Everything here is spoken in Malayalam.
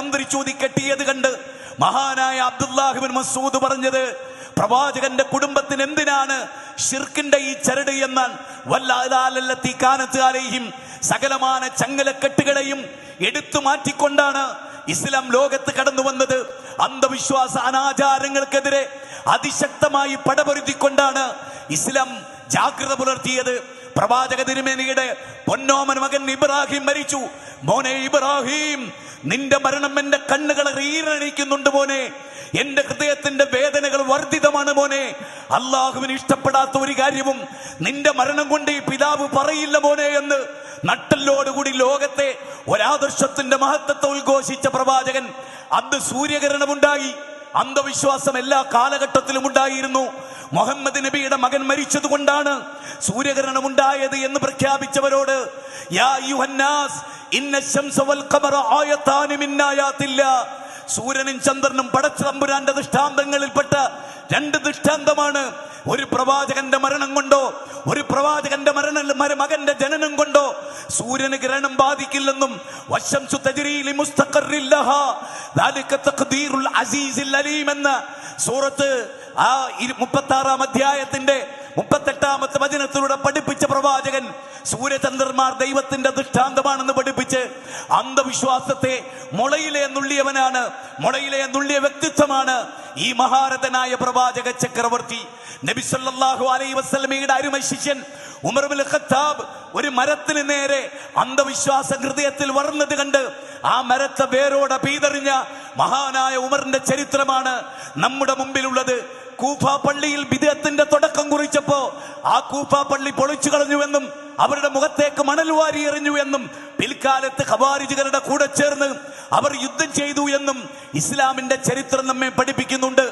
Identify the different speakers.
Speaker 1: മന്ത്രിച്ചൂതി കെട്ടിയത് കണ്ട് മഹാനായ അബ്ദുല്ലാഹിബിൻ മസൂദ് പറഞ്ഞത് പ്രവാചകന്റെ കുടുംബത്തിന് എന്തിനാണ് ഷിർക്കിന്റെ ഈ ചരട് എന്നാൽ വല്ലാലല്ലത്തി കാനത്തുകാരെയും സകലമാന ചങ്ങലക്കെട്ടുകളെയും എടുത്തു മാറ്റിക്കൊണ്ടാണ് ഇസ്ലാം ലോകത്ത് കടന്നു വന്നത്. അന്ധവിശ്വാസ അനാചാരങ്ങൾക്കെതിരെ അതിശക്തമായി പടപൊരുത്തിക്കൊണ്ടാണ് ഇസ്ലാം ജാഗ്രത പുലർത്തിയത്. പ്രവാചക തിരുമേനിയുടെ പൊന്നോമൻ മകൻ ഇബ്രാഹിം മരിച്ചു. മോനെ ഇബ്രാഹിം നിന്റെ മരണം എന്റെ കണ്ണുകളെ റീരണിക്കുന്നുണ്ട് മോനെ. എന്റെ ഹൃദയത്തിന്റെ വേദനകൾ വർദ്ധിതമാണ് മോനെ. അള്ളാഹുവിന് ഇഷ്ടപ്പെടാത്ത ഒരു കാര്യവും നിന്റെ മരണം കൊണ്ട് ഈ പിതാവ് പറയില്ല മോനെ എന്ന് നട്ടല്ലോടുകൂടി ലോകത്തെ ഒരാദർശത്തിന്റെ മഹത്വത്തെ ഉദ്ഘോഷിച്ച പ്രവാചകൻ. അന്ന് സൂര്യകിരണമുണ്ടായി അന്ധവിശ്വാസം എല്ലാ കാലഘട്ടത്തിലും ഉണ്ടായിരുന്നു. മുഹമ്മദ് നബിയുടെ മകൻ മരിച്ചതുകൊണ്ടാണ് സൂര്യഗ്രഹണം ഉണ്ടായത് എന്ന് പ്രഖ്യാപിച്ചവരോട് യാ യുഹന്നാസ് ഇന്ന ശംസ വൽ സൂര്യനും ചന്ദ്രനും പടച്ചതമ്പുരാന്റെ ദൃഷ്ടാന്തങ്ങളിൽപ്പെട്ട രണ്ട് ദൃഷ്ടാന്തമാണ്. ഒരു പ്രവാചകന്റെ മരണം കൊണ്ടോ ഒരു പ്രവാചകന്റെ മരണ മര- മകന്റെ ജനനം കൊണ്ടോ സൂര്യന് ഗ്രഹണം ബാധിക്കില്ലെന്നും സൂറത്ത് ആ മുപ്പത്തി ആറാം അധ്യായത്തിന്റെ മുപ്പത്തെട്ടാമത്തെ വചനത്തിലൂടെ പഠിപ്പിച്ച പ്രവാചകൻ സൂര്യചന്ദ്രന്മാർ ദൈവത്തിന്റെ ദൃഷ്ടാന്തമാണെന്ന് പഠിപ്പിച്ച് അന്ധവിശ്വാസത്തെ മുളയിലെ നുള്ളിയവനാണ് മുളയിലെ നുള്ളിയ വ്യക്തിത്വമാണ് ഈ മഹാരഥനായ പ്രവാചക ചക്രവർത്തി. നബി അലൈ അലൈഹി വസല്ലമയുടെ അരുമ ശിഷ്യൻ ഉമർ ബിൻ ഖത്താബ് ഒരു മരത്തിന് നേരെ അന്ധവിശ്വാസ ഹൃദയത്തിൽ വളർന്നത് കണ്ട് ആ മരത്തെ വേരോടെ പീതറിഞ്ഞ മഹാനായ ഉമറിന്റെ ചരിത്രമാണ് നമ്മുടെ മുമ്പിലുള്ളത്. കൂഫ പള്ളിയിൽ വിദേഹത്തിന്റെ തുടക്കം കുറിച്ചപ്പോ ആ കൂഫ പള്ളി പൊളിച്ചു കളഞ്ഞുവെന്നും അവരുടെ മുഖത്തേക്ക് മണൽ വാരി എറിഞ്ഞു എന്നും പിൽക്കാലത്ത് ഖവാരിജുകളുടെ കൂടെ ചേർന്ന് അവർ യുദ്ധം ചെയ്തു എന്നും ഇസ്ലാമിന്റെ ചരിത്രം നമ്മെ പഠിപ്പിക്കുന്നുണ്ട്.